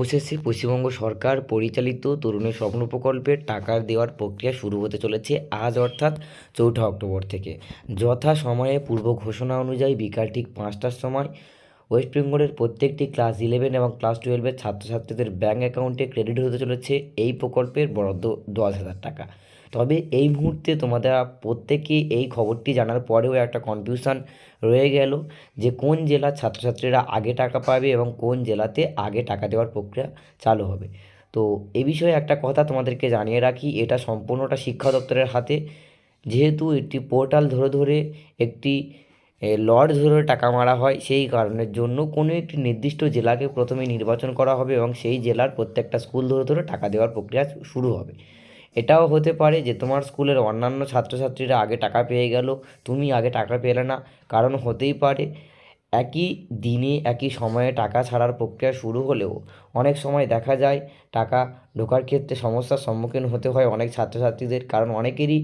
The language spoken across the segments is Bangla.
অবশেষে পশ্চিমবঙ্গ সরকার পরিচালিত তরুণের স্বপ্ন প্রকল্পের টাকা দেওয়ার প্রক্রিয়া শুরু হতে চলেছে আজ অর্থাৎ চৌঠা অক্টোবর থেকে। যথা সময়ে পূর্ব ঘোষণা অনুযায়ী বিকাল ঠিক পাঁচটার সময় ওয়েস্ট বেঙ্গলের প্রত্যেকটি ক্লাস ইলেভেন এবং ক্লাস টুয়েলভের ছাত্রছাত্রীদের ব্যাঙ্ক অ্যাকাউন্টে ক্রেডিট হতে চলেছে। এই প্রকল্পের বরাদ্দ দশ হাজার টাকা। তবে এই মুহূর্তে তোমাদের প্রত্যেকে এই খবরটি জানার পরেও একটা কনফিউশন রয়ে গেল যে কোন জেলার ছাত্রছাত্রীরা আগে টাকা পাবে এবং কোন জেলাতে আগে টাকা দেওয়ার প্রক্রিয়া চালু হবে। তো এ বিষয়ে একটা কথা তোমাদেরকে জানিয়ে রাখি, এটা সম্পূর্ণটা শিক্ষা দপ্তরের হাতে। যেহেতু একটি পোর্টাল ধরে ধরে, একটি লট ধরে টাকা মারা হয়, সেই কারণের জন্য কোনো একটি নির্দিষ্ট জেলাকে প্রথমে নির্বাচন করা হবে এবং সেই জেলার প্রত্যেকটা স্কুল ধরে ধরে টাকা দেওয়ার প্রক্রিয়া শুরু হবে। এটাও হতে পারে যে তোমার স্কুলের অন্যান্য ছাত্রছাত্রীরা আগে টাকা পেয়ে গেল, তুমি আগে টাকা পেলে না। কারণ হতেই পারে একই দিনে, একই সময়ে টাকা ছাড়ার প্রক্রিয়া শুরু হলেও অনেক সময় দেখা যায় টাকা ঢোকার ক্ষেত্রে সমস্যার সম্মুখীন হতে হয় অনেক ছাত্রছাত্রীদের। কারণ অনেকেরই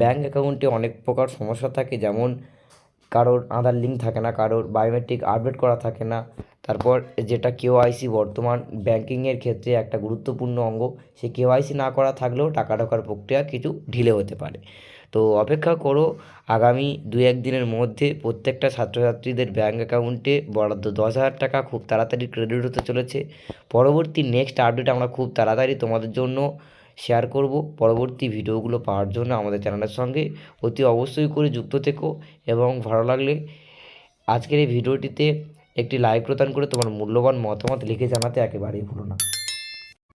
ব্যাঙ্ক অ্যাকাউন্টে অনেক প্রকার সমস্যা থাকে, যেমন কারোর আধার লিঙ্ক থাকে না, কারোর বায়োমেট্রিক আপডেট করা থাকে না। তারপর যেটা কেওআইসি বর্তমান ব্যাংকিংয়ের ক্ষেত্রে একটা গুরুত্বপূর্ণ অঙ্গ সেই কেওআইসি না করা থাকলেও টাকা ঢোকার প্রক্রিয়া কিছু ঢিলে হতে পারে। তো অপেক্ষা করো, আগামী দু এক দিনের মধ্যে প্রত্যেকটা ছাত্রছাত্রীদের ব্যাঙ্ক অ্যাকাউন্টে বরাদ্দ দশ হাজার টাকা খুব তাড়াতাড়ি ক্রেডিট হতে চলেছে। পরবর্তী নেক্সট আপডেট আমরা খুব তাড়াতাড়ি তোমাদের জন্য শেয়ার করব। পরবর্তী ভিডিওগুলো পাওয়ার জন্য আমাদের চ্যানেলের সঙ্গে অতি অবশ্যই করে যুক্ত থেকো এবং ভালো লাগলে আজকের এই ভিডিওটিতে একটি লাইক প্রদান করে তোমার মূল্যবান মতামত লিখে জানাতে একেবারেই ভুলো না।